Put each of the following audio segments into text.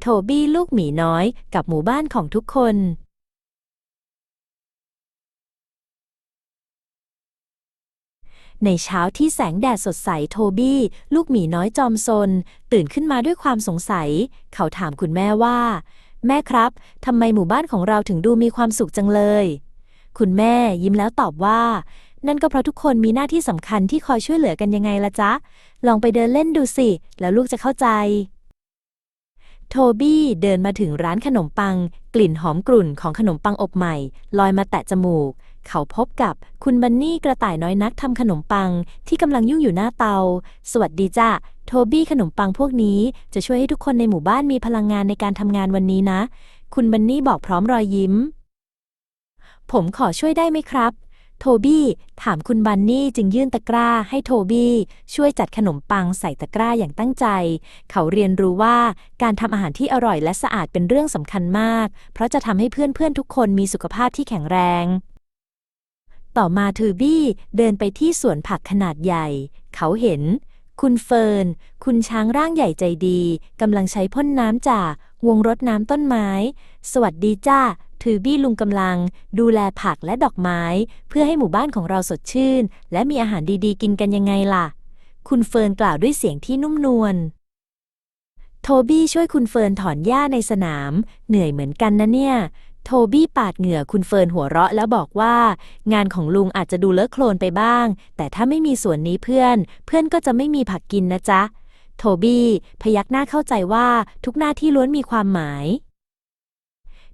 โทบี้ลูกหมีน้อยกับหมู่บ้านของทุกคนในเช้าที่แสงแดดสดใสโทบี้ ลูกหมีน้อยจอมซน ตื่นขึ้นมาด้วยความสงสัย เขาถามคุณแม่ว่า แม่ครับทำไมหมู่บ้านของเราถึงดูมีความสุขจังเลย คุณแม่ยิ้มแล้วตอบว่า นั่นก็เพราะทุกคนมีหน้าที่สำคัญที่คอยช่วยเหลือกันยังไงละจ๊ะ ลองไปเดินเล่นดูสิ แล้วลูกจะเข้าใจ โทบี้เดินมาถึงร้านขนมปัง กลิ่นหอมกรุ่นของขนมปังอบใหม่ ลอยมาแตะจมูก เขาพบกับคุณบันนี่กระต่ายน้อยนักทำขนมปัง ที่กำลังยุ่งอยู่หน้าเตา สวัสดีจ้ะโทบี้ขนมปังพวกนี้จะช่วยให้ทุกคนในหมู่บ้านมีพลังงานในการทำงานวันนี้นะ คุณบันนี่บอกพร้อมรอยยิ้ม ผมขอช่วยได้ไหมครับ โทบี้ถามคุณบันนี่จึงยื่นตะกร้าให้โทบี้ช่วยจัดขนมปังใส่ตะกร้าอย่างตั้งใจ เขาเรียนรู้ว่าการทำอาหารที่อร่อยและสะอาดเป็นเรื่องสำคัญมาก เพราะจะทำให้เพื่อนๆทุกคนมีสุขภาพที่แข็งแรง ต่อมาทูบี้เดินไปที่สวนผักขนาดใหญ่ เขาเห็น คุณเฟิร์น คุณช้างร่างใหญ่ใจดีกำลังใช้พ่นน้ำจากวงรดน้ำต้นไม้ สวัสดีจ้า ทูบี้ลุงกำลัง ดูแลผักและดอกไม้ เพื่อให้หมู่บ้านของเราสดชื่น และมีอาหารดีๆ กินกันยังไงล่ะ คุณเฟิร์นกล่าวด้วยเสียงที่นุ่มนวลโทบี้ช่วยคุณเฟิร์นถอนหญ้าในสนาม เหนื่อยเหมือนกันนะเนี่ย โทบี้ปาดเหงื่อคุณเฟิร์นหัวเราะแล้วบอกว่า งานของลุงอาจจะดูเลอะโคลนไปบ้าง แต่ถ้าไม่มีส่วนนี้เพื่อน เพื่อนก็จะไม่มีผักกินนะจ๊ะ โทบี้พยักหน้าเข้าใจว่าทุกหน้าที่ล้วนมีความหมาย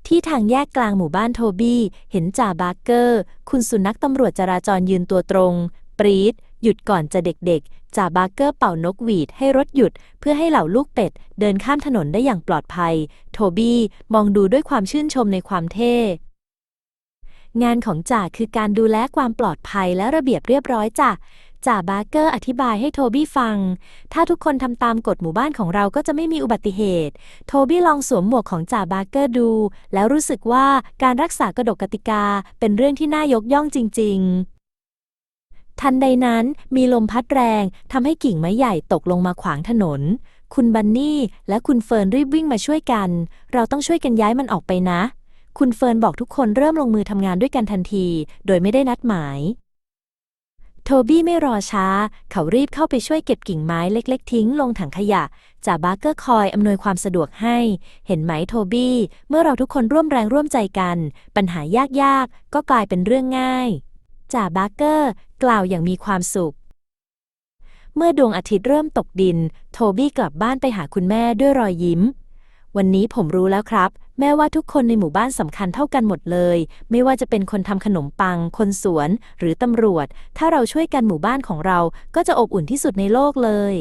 ที่ทางแยกกลางหมู่บ้านโทบี้ เห็นจ่าบาร์เกอร์ คุณสุนัขตำรวจจราจรยืนตัวตรง ปรีดหยุดก่อนจะเด็กๆ จ่าบาร์เกอร์เป่านกหวีดให้รถหยุด เพื่อให้เหล่าลูกเป็ด เดินข้ามถนนได้อย่างปลอดภัย โทบี้มองดูด้วยความชื่นชมในความเท่งานของจ่าคือการดูแลความปลอดภัยและระเบียบเรียบร้อยจ้ะ จ่าบาร์เกอร์อธิบายให้โทบี้ฟัง ถ้าทุกคนทำตามกฎหมู่บ้านของเราก็จะไม่มีอุบัติเหตุ โทบี้ลองสวมหมวกของจ่าบาร์เกอร์ดู แล้วรู้สึกว่าการรักษากฎกติกาเป็นเรื่องที่น่ายกย่องจริง ๆทันใดนั้นมีลมพัดแรงทำให้กิ่งไม้ใหญ่ตกลงมาขวางถนน คุณบันนี่และคุณเฟิร์นรีบวิ่งมาช่วยกัน เราต้องช่วยกันย้ายมันออกไปนะ คุณเฟิร์นบอกทุกคนเริ่มลงมือทำงานด้วยกันทันที โดยไม่ได้นัดหมาย โทบี้ไม่รอช้า เขารีบเข้าไปช่วยเก็บกิ่งไม้เล็ก ๆ ทิ้งลงถังขยะจ่าบาร์เกอร์คอยอำนวยความสะดวกให้ เห็นไหมโทบี้ เมื่อเราทุกคนร่วมแรงร่วมใจกัน ปัญหายากๆ ก็กลายเป็นเรื่องง่ายจ่าบาร์เกอร์กล่าวอย่างมีความสุข เมื่อดวงอาทิตย์เริ่มตกดิน โทบี้กลับบ้านไปหาคุณแม่ด้วยรอยยิ้ม วันนี้ผมรู้แล้วครับ แม้ว่าทุกคนในหมู่บ้านสำคัญเท่ากันหมดเลย ไม่ว่าจะเป็นคนทำขนมปัง คนสวน หรือตำรวจ ถ้าเราช่วยกันหมู่บ้านของเราก็จะอบอุ่นที่สุดในโลกเลย